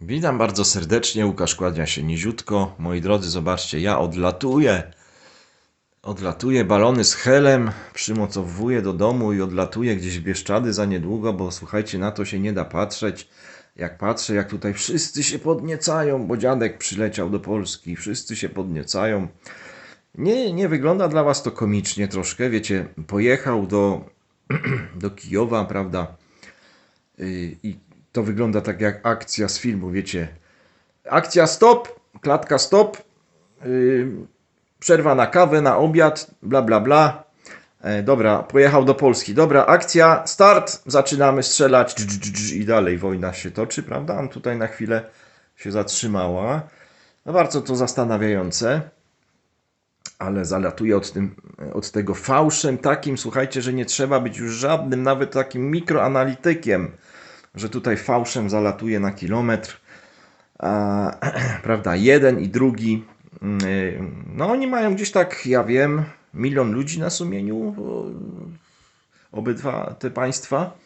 Witam bardzo serdecznie, Łukasz kłania się niziutko. Moi drodzy, zobaczcie, ja odlatuję. Odlatuję balony z helem, przymocowuję do domu i odlatuję gdzieś w Bieszczady za niedługo, bo słuchajcie, na to się nie da patrzeć. Jak patrzę, jak tutaj wszyscy się podniecają, bo dziadek przyleciał do Polski, wszyscy się podniecają. Nie, nie wygląda dla was to komicznie troszkę, wiecie, pojechał do, do Kijowa, prawda, Y, I to wygląda tak jak akcja z filmu, wiecie. Akcja stop, klatka stop, yy, przerwa na kawę, na obiad, bla bla bla. E, dobra, pojechał do Polski. Dobra, akcja, start, zaczynamy strzelać dż, dż, dż, i dalej wojna się toczy, prawda? On tutaj na chwilę się zatrzymała. No bardzo to zastanawiające ale zalatuje od, tym, od tego fałszem takim, słuchajcie, że nie trzeba być już żadnym, nawet takim mikroanalitykiem, że tutaj fałszem zalatuje na kilometr. A, prawda, jeden i drugi. yy, No, oni mają gdzieś tak, ja wiem, milion ludzi na sumieniu, obydwa te państwa.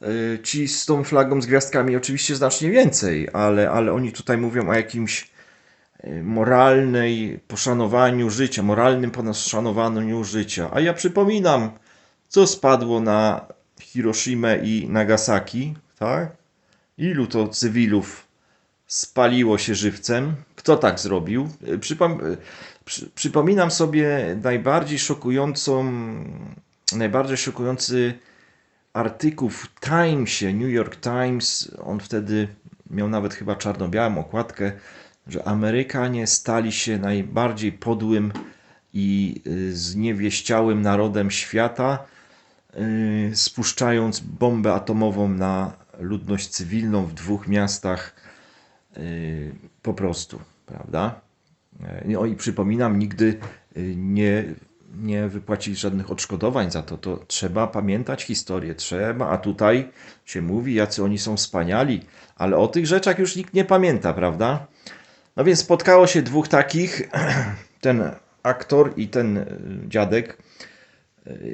Yy, Ci z tą flagą z gwiazdkami oczywiście znacznie więcej, ale, ale oni tutaj mówią o jakimś y, moralnej poszanowaniu życia, moralnym poszanowaniu życia. A ja przypominam, co spadło na Hiroshimę i Nagasaki, tak? Ilu to cywilów spaliło się żywcem? Kto tak zrobił? Y, Przypom y, przy, przypominam sobie najbardziej szokującą, najbardziej szokujący artykuł w Timesie, New York Times. On wtedy miał nawet chyba czarno-białą okładkę, że Amerykanie stali się najbardziej podłym i y, zniewieściałym narodem świata, spuszczając bombę atomową na ludność cywilną w dwóch miastach y, po prostu, prawda? E, No i przypominam, nigdy y, nie, nie wypłacili żadnych odszkodowań za to. To trzeba pamiętać historię, trzeba, a tutaj się mówi, jacy oni są wspaniali, ale o tych rzeczach już nikt nie pamięta, prawda? No więc spotkało się dwóch takich, ten aktor i ten y, dziadek, y,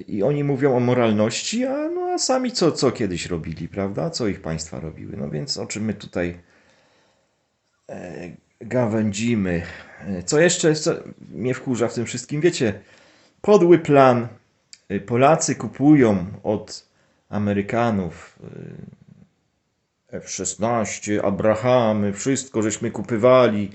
i oni mówią o moralności, a, no, a sami co, co kiedyś robili, prawda? Co ich państwa robiły. No więc o czym my tutaj e, gawędzimy. E, Co jeszcze co mnie wkurza w tym wszystkim? Wiecie, podły plan. Y, Polacy kupują od Amerykanów y, F-16, Abrahamy, wszystko żeśmy kupywali.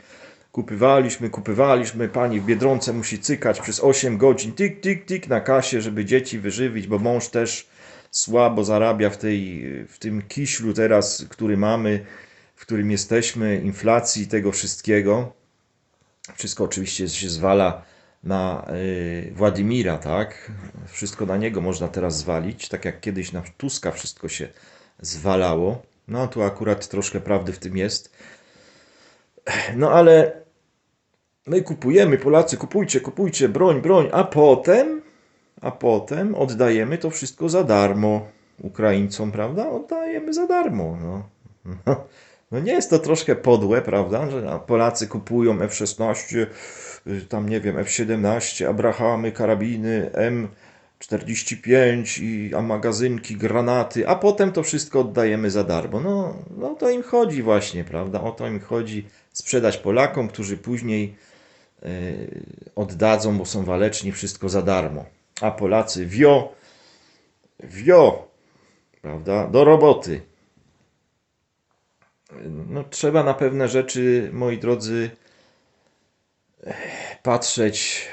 Kupywaliśmy, kupywaliśmy. Pani w Biedronce musi cykać przez 8 godzin, tik, tik, tik na kasie, żeby dzieci wyżywić, bo mąż też słabo zarabia w, tej, w tym kiślu teraz, który mamy, w którym jesteśmy, inflacji tego wszystkiego. Wszystko oczywiście się zwala na y, Władimira, tak? Wszystko na niego można teraz zwalić, tak jak kiedyś na Tuska wszystko się zwalało. No tu akurat troszkę prawdy w tym jest. No ale my kupujemy, Polacy, kupujcie, kupujcie, broń, broń, a potem, a potem oddajemy to wszystko za darmo Ukraińcom, prawda? Oddajemy za darmo. No. No, no nie jest to troszkę podłe, prawda, że Polacy kupują F-16, y, tam nie wiem, F-17, Abrahamy, karabiny, M45 i a magazynki, granaty, a potem to wszystko oddajemy za darmo. No, no to im chodzi właśnie, prawda? O to im chodzi sprzedać Polakom, którzy później oddadzą, bo są waleczni, wszystko za darmo. A Polacy wio, wio, prawda, do roboty. No, trzeba na pewne rzeczy, moi drodzy, patrzeć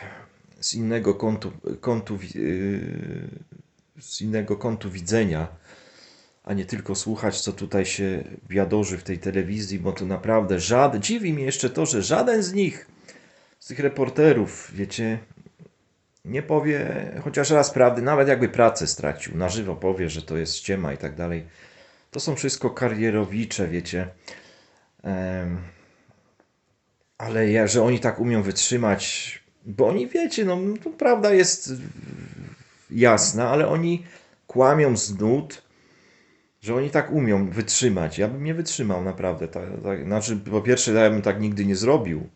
z innego kątu, kątu, yy, z innego kątu widzenia, a nie tylko słuchać, co tutaj się wiadorzy w tej telewizji, bo to naprawdę żaden, dziwi mnie jeszcze to, że żaden z nich, z tych reporterów, wiecie, nie powie chociaż raz prawdy, nawet jakby pracę stracił, na żywo powie, że to jest ściema i tak dalej. To są wszystko karierowicze, wiecie. Ale ja, że oni tak umią wytrzymać, bo oni wiecie, no prawda jest jasna, ale oni kłamią z nut, że oni tak umią wytrzymać. Ja bym nie wytrzymał naprawdę. Tak, tak, znaczy, po pierwsze, ja bym tak nigdy nie zrobił.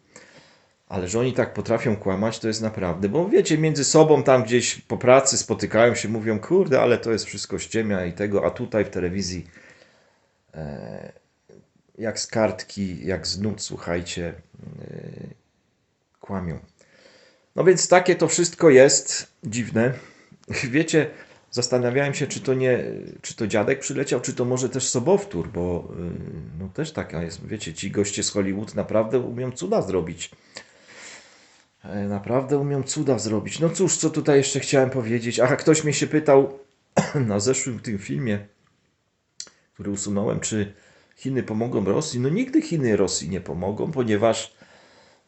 Ale że oni tak potrafią kłamać, to jest naprawdę. Bo wiecie, między sobą tam gdzieś po pracy spotykają się, mówią, kurde, ale to jest wszystko ściemia i tego, a tutaj w telewizji jak z kartki, jak z nut, słuchajcie, yy, kłamią. No więc takie to wszystko jest dziwne. Wiecie, zastanawiałem się, czy to nie, czy to dziadek przyleciał, czy to może też sobowtór, bo yy, no też taka jest, wiecie, ci goście z Hollywood naprawdę umią cuda zrobić. E, Naprawdę umią cuda zrobić. No cóż, co tutaj jeszcze chciałem powiedzieć? Aha, ktoś mnie się pytał na zeszłym tym filmie, który usunąłem, czy Chiny pomogą Rosji. No nigdy Chiny Rosji nie pomogą, ponieważ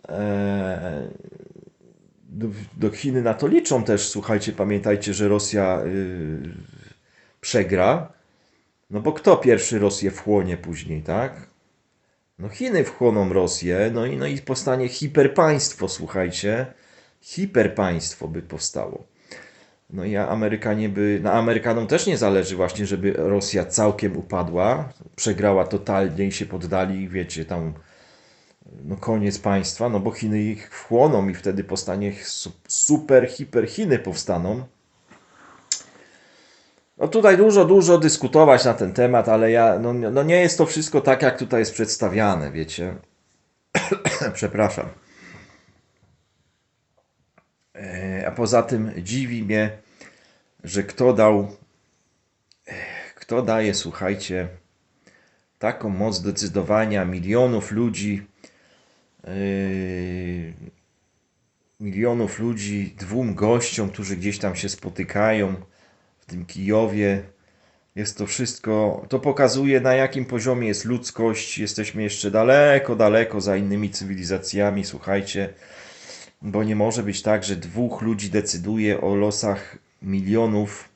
e, do, do Chiny na to liczą też. Słuchajcie, pamiętajcie, że Rosja y, przegra. No bo kto pierwszy Rosję wchłonie później, tak? No Chiny wchłoną Rosję, no i, no i powstanie hiperpaństwo, słuchajcie. Hiperpaństwo by powstało. No i Amerykanie by, na Amerykanom też nie zależy właśnie, żeby Rosja całkiem upadła, przegrała totalnie i się poddali, wiecie, tam no koniec państwa, no bo Chiny ich wchłoną i wtedy powstanie su- super, hiper Chiny powstaną. No tutaj dużo, dużo dyskutować na ten temat, ale ja, no, no nie jest to wszystko tak, jak tutaj jest przedstawiane, wiecie. Przepraszam. E, A poza tym dziwi mnie, że kto dał, kto daje, słuchajcie, taką moc decydowania milionów ludzi, yy, milionów ludzi, dwóm gościom, którzy gdzieś tam się spotykają w tym Kijowie. Jest to wszystko, to pokazuje na jakim poziomie jest ludzkość. Jesteśmy jeszcze daleko, daleko za innymi cywilizacjami, słuchajcie, bo nie może być tak, że dwóch ludzi decyduje o losach milionów.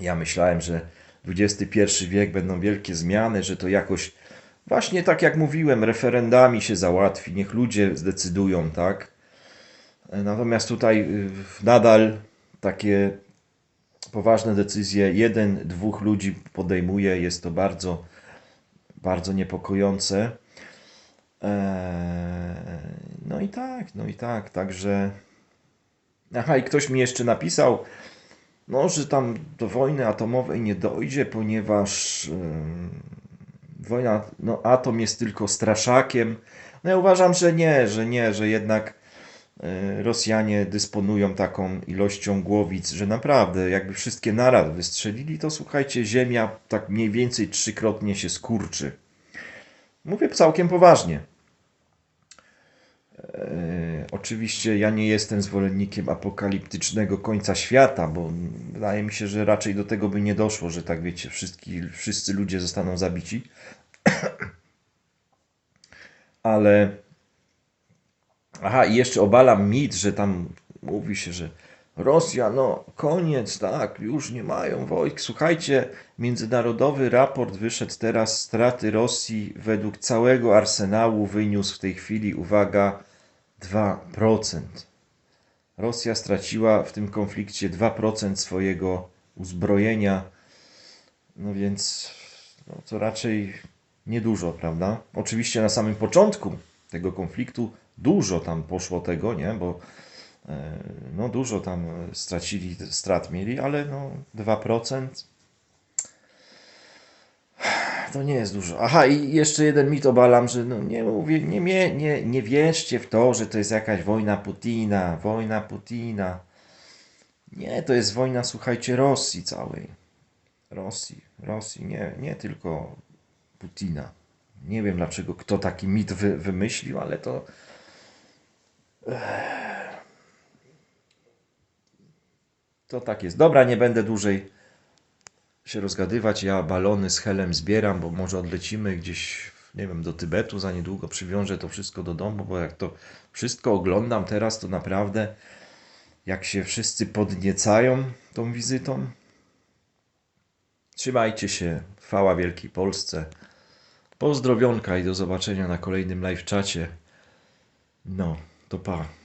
Ja myślałem, że XXI wiek będą wielkie zmiany, że to jakoś właśnie tak jak mówiłem, referendami się załatwi, niech ludzie zdecydują, tak? Natomiast tutaj y, nadal takie poważne decyzje jeden, dwóch ludzi podejmuje. Jest to bardzo, bardzo niepokojące. Eee, No i tak, no i tak, także. Aha, i ktoś mi jeszcze napisał, no, że tam do wojny atomowej nie dojdzie, ponieważ em, wojna, no, atom jest tylko straszakiem. No ja uważam, że nie, że nie, że jednak Rosjanie dysponują taką ilością głowic, że naprawdę jakby wszystkie naraz wystrzelili, to słuchajcie, Ziemia tak mniej więcej trzykrotnie się skurczy. Mówię całkiem poważnie. E, Oczywiście ja nie jestem zwolennikiem apokaliptycznego końca świata, bo wydaje mi się, że raczej do tego by nie doszło, że tak wiecie, wszyscy, wszyscy ludzie zostaną zabici. Ale. Aha, i jeszcze obalam mit, że tam mówi się, że Rosja, no koniec, tak, już nie mają wojsk. Słuchajcie, międzynarodowy raport wyszedł teraz, straty Rosji według całego arsenału wyniósł w tej chwili, uwaga, 2%. Rosja straciła w tym konflikcie 2% swojego uzbrojenia. No więc no to raczej niedużo, prawda? Oczywiście na samym początku tego konfliktu dużo tam poszło tego, nie? Bo e, no dużo tam stracili, strat mieli, ale no 2% to nie jest dużo. Aha, i jeszcze jeden mit obalam, że no nie, mówię, nie, nie, nie, nie wierzcie w to, że to jest jakaś wojna Putina, wojna Putina. Nie, to jest wojna, słuchajcie, Rosji całej. Rosji, Rosji, nie, nie tylko Putina. Nie wiem dlaczego kto taki mit wy, wymyślił, ale to. To tak jest. Dobra, nie będę dłużej się rozgadywać. Ja balony z helem zbieram, bo może odlecimy gdzieś, nie wiem, do Tybetu za niedługo. Przywiążę to wszystko do domu, bo jak to wszystko oglądam teraz, to naprawdę jak się wszyscy podniecają tą wizytą. Trzymajcie się. Chwała Wielkiej Polsce. Pozdrowionka i do zobaczenia na kolejnym live czacie. No, to pa.